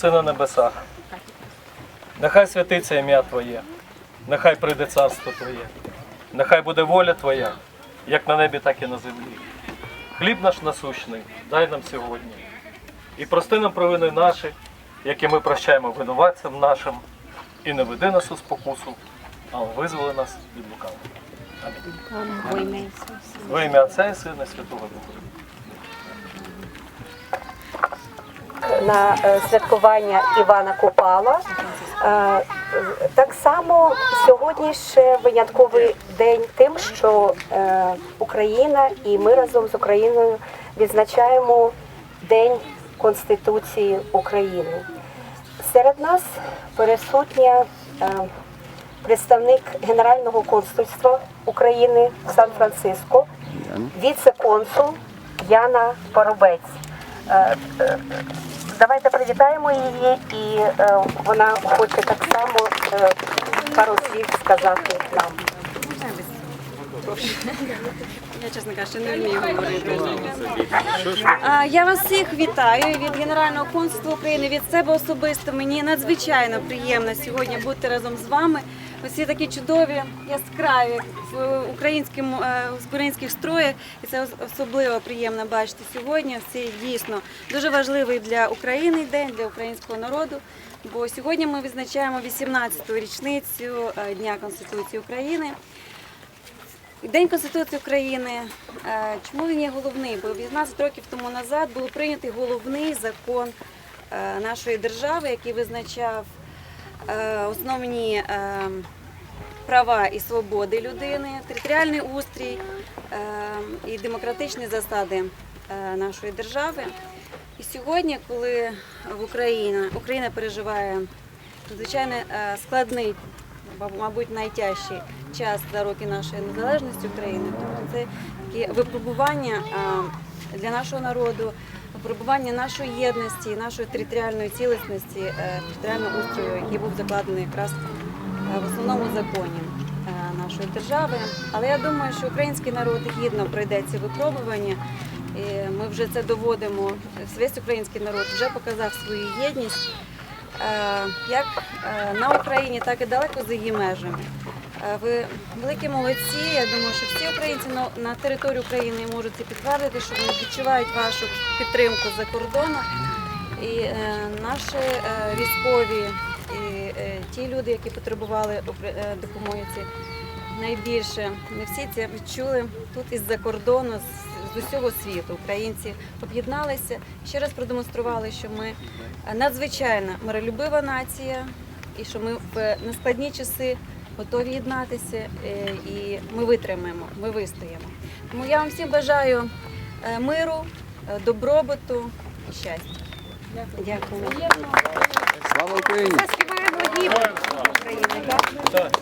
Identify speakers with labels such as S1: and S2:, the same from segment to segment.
S1: Єси на небесах, нехай святиться ім'я Твоє, нехай прийде царство Твоє, нехай буде воля Твоя, як на небі, так і на землі. Хліб наш насущний, дай нам сьогодні. І прости нам провини наші, які ми прощаємо винуватцям нашим, і не веди нас у спокусу, але визволи нас від лукавого. Амінь. Во ім'я Отця і Сина Святого Духа.
S2: На е, святкування Івана Купала. Е, Так само сьогодні ще винятковий день тим, що е, Україна і ми разом з Україною відзначаємо День Конституції України. Серед нас присутня представник Генерального консульства України в Сан-Франциско, віце-консул Яна Парубець. Давайте привітаємо її, і е, вона хоче так само е, пару слів сказати нам.
S3: Я, чесно кажучи, не вмію говорити. Я вас всіх вітаю від Генерального консульства України, від себе особисто. Мені надзвичайно приємно сьогодні бути разом з вами. Усі такі чудові, яскраві в українському е, українських строях, і це особливо приємно бачити сьогодні. Це дійсно дуже важливий для України день, для українського народу. Бо сьогодні ми відзначаємо 18-ту річницю е, Дня Конституції України. День Конституції України. е, Чому він є головний? Бо 18 років тому назад був прийнятий головний закон нашої держави, який визначав основні е, права і свободи людини, територіальний устрій е, і демократичні засади е, нашої держави. І сьогодні, коли в Україні Україна переживає надзвичайно е, складний, мабуть, найтяжчий час за роки нашої незалежності України, тобто це такі випробування е, для нашого народу, випробування нашої єдності, нашої територіальної цілісності, е, територіального устрою, який був закладений якраз е, в основному законі е, нашої держави. Але я думаю, що український народ гідно пройде ці випробування. І ми вже це доводимо. Весь український народ вже показав свою єдність як на Україні, так і далеко за її межами. Е, Ви великі молодці. Я думаю, що всі українці на, території України можуть це підтвердити, що вони відчувають вашу підтримку за кордоном. І е, наші е, військові, і е, ті люди, які потребували е, допомоги, ці найбільше. Ми всі це відчули тут із-за кордону, з, з усього світу. Українці об'єдналися, ще раз продемонстрували, що ми е, надзвичайна миролюбива нація, і що ми в нескладні часи готові єднатися, е, і ми витримаємо, ми вистоїмо. Тому я вам всім бажаю е, миру, е, добробуту і щастя.
S2: Дякую.
S4: Слава Україні!
S2: Заспіваємо гімн України. так?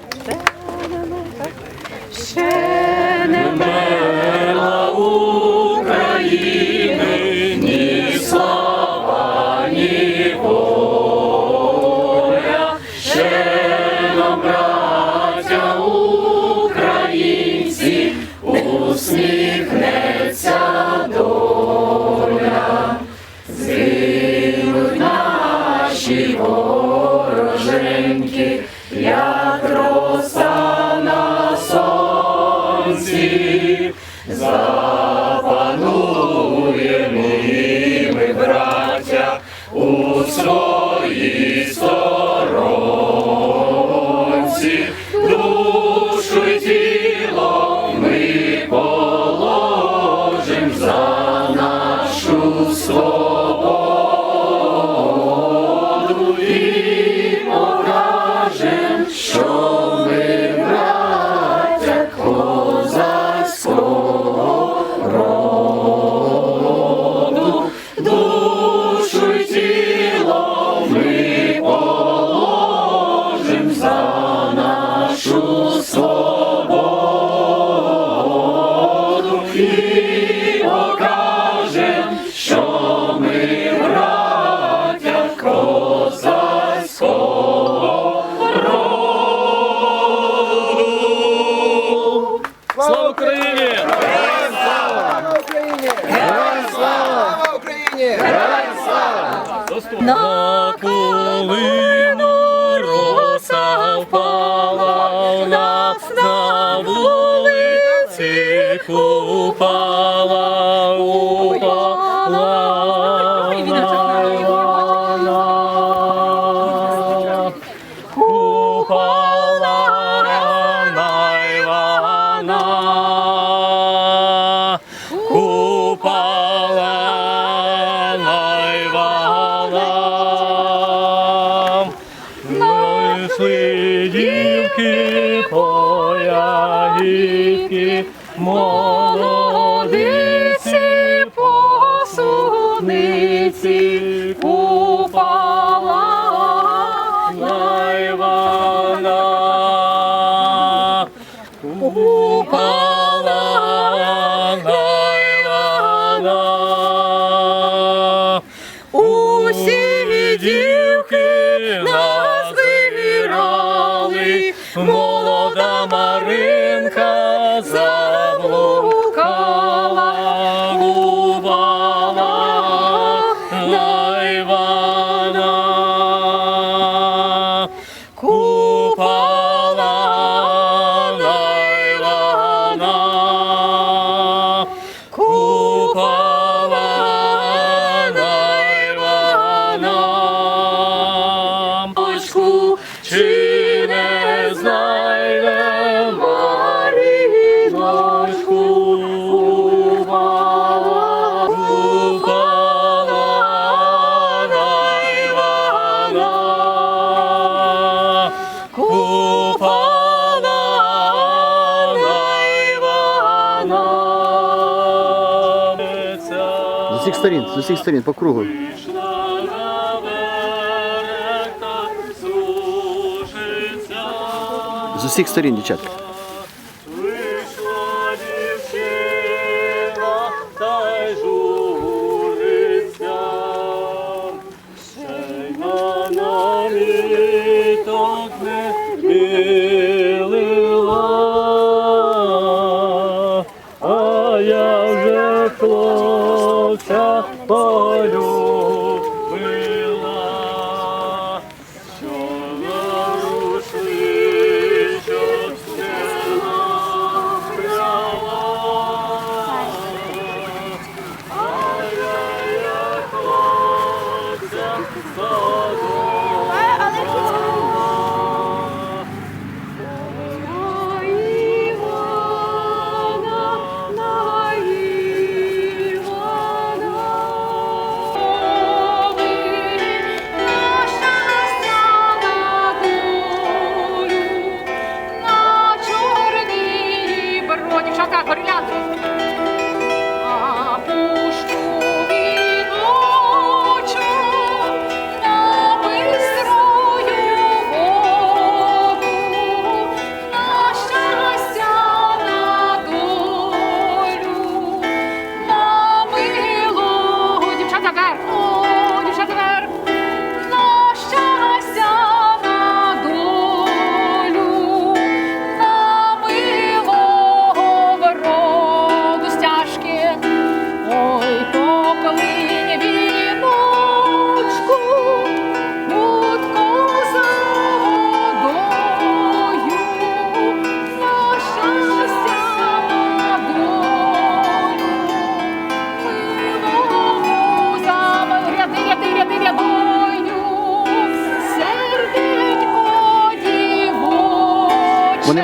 S2: тихоя молодиці, посудниці.
S5: сторін, з усіх сторін, по кругу. З усіх сторін, дівчатка.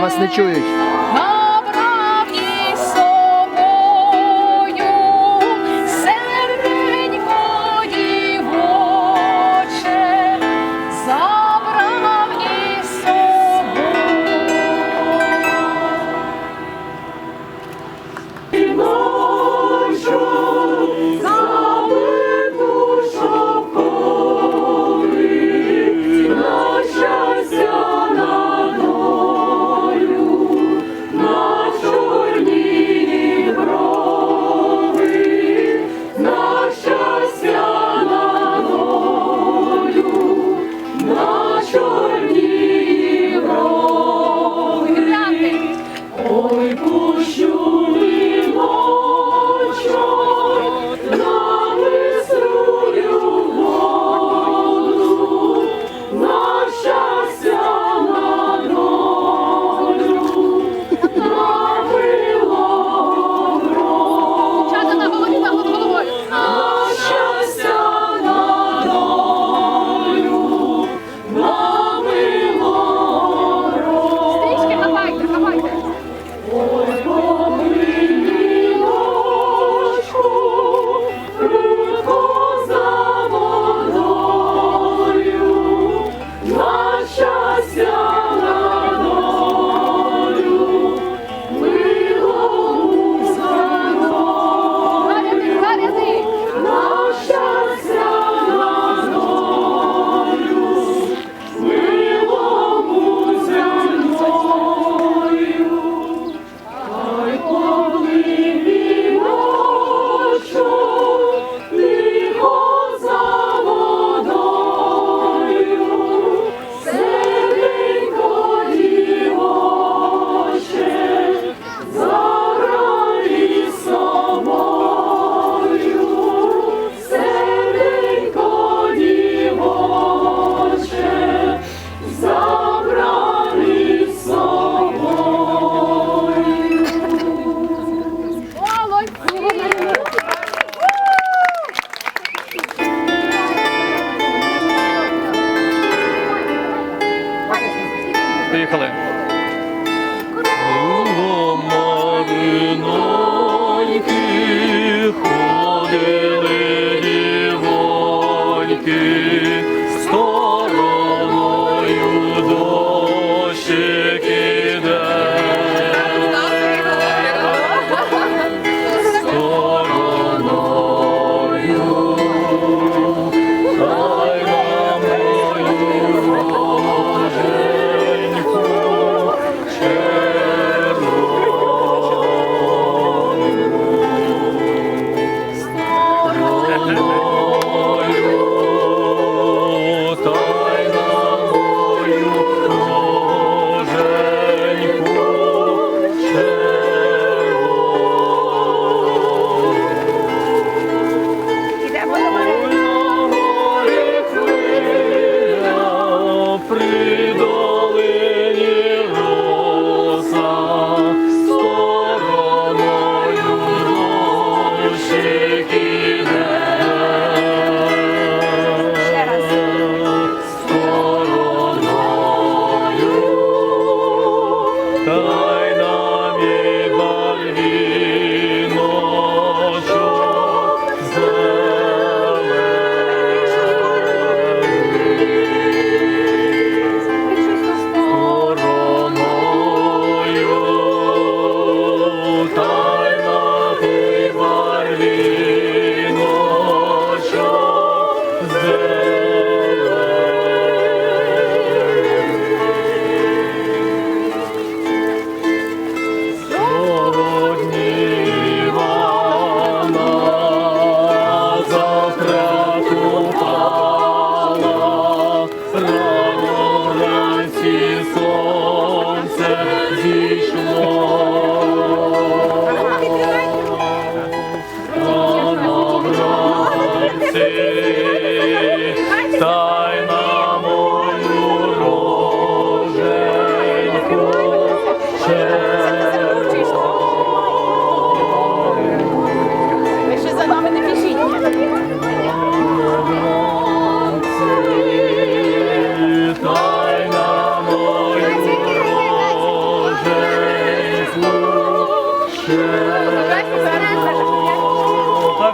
S5: вас не чують.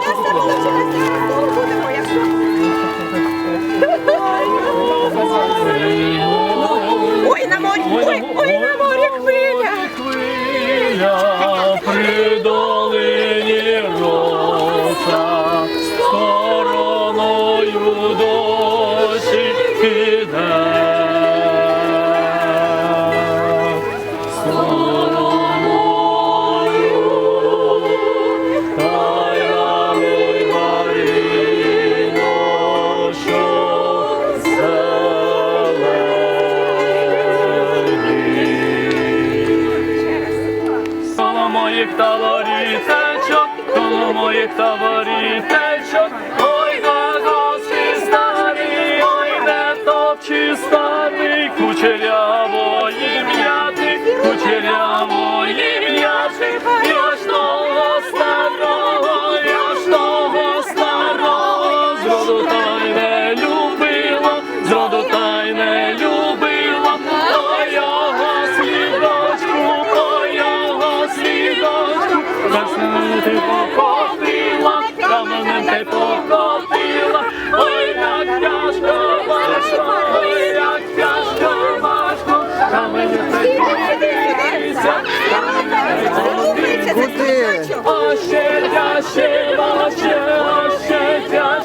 S6: Nasıl
S2: kaçırırsınız? горітечок,
S1: ой на гості старі, ой
S2: не топчі старий
S7: кучерявой. Kutyca, kuty, kuty. Osiedla się, osiedla się,
S2: osiedla się.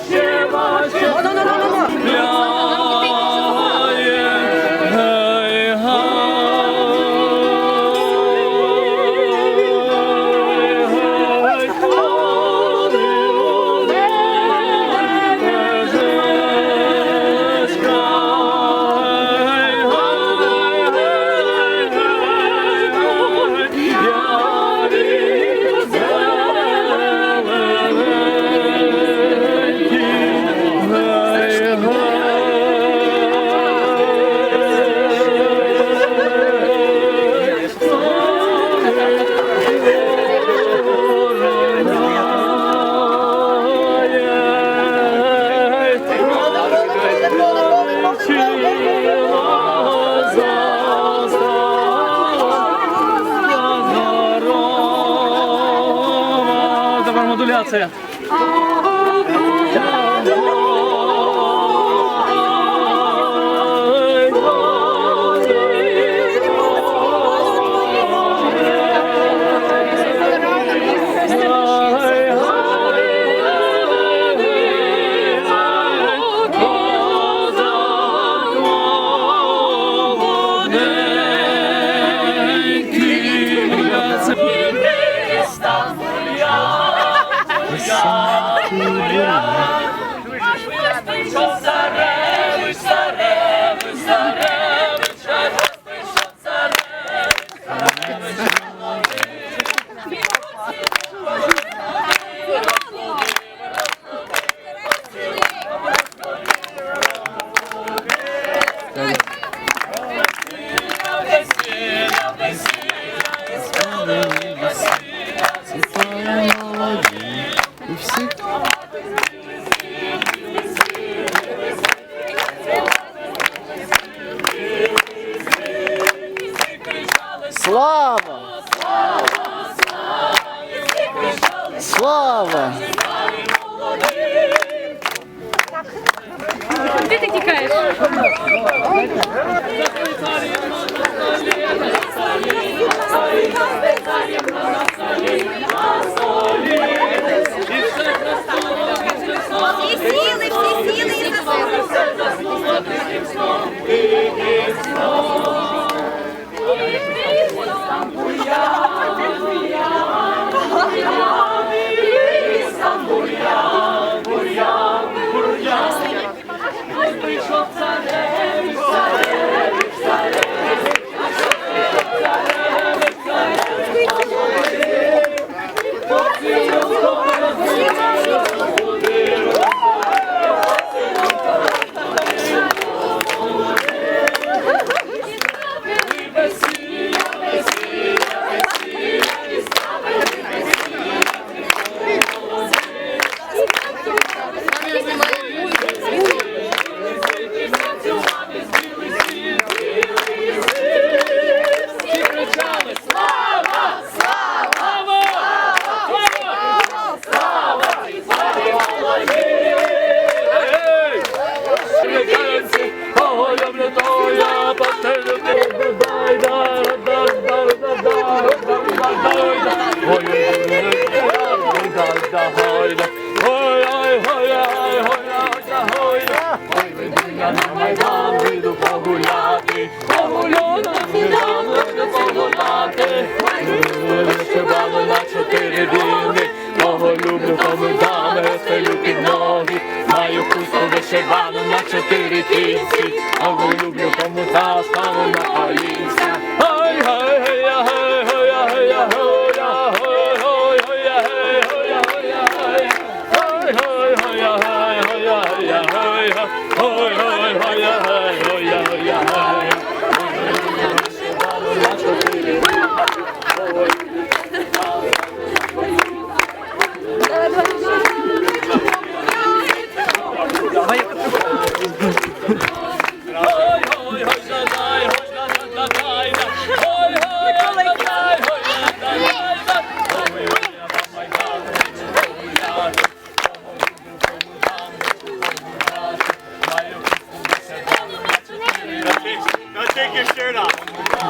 S2: আছে। City.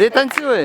S2: 别
S4: 担心我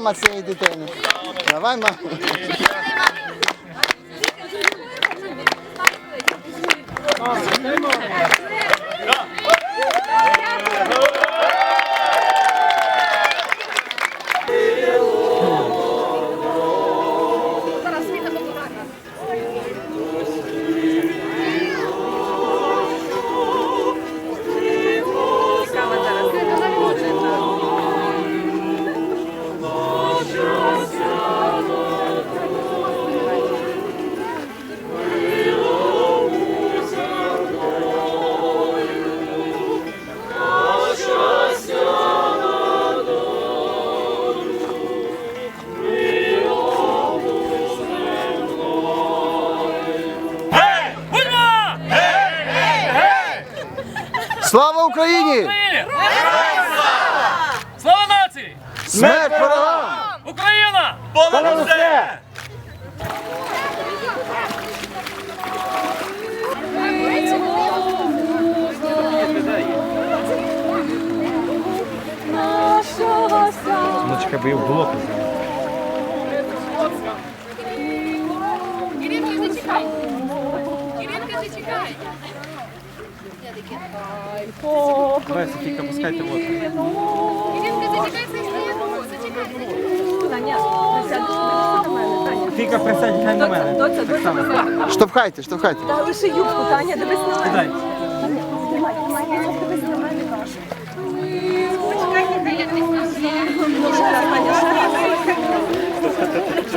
S4: мама цієї дитини. Давай, мама. Мама,
S6: Іринка, зачекай. Іринка, зачекай. Іринка, зачекай, зачекай.
S8: Фіка присядь на мене.
S5: Штовхайте, штовхайте.
S3: Лише юбку, Таня, дивись на мене.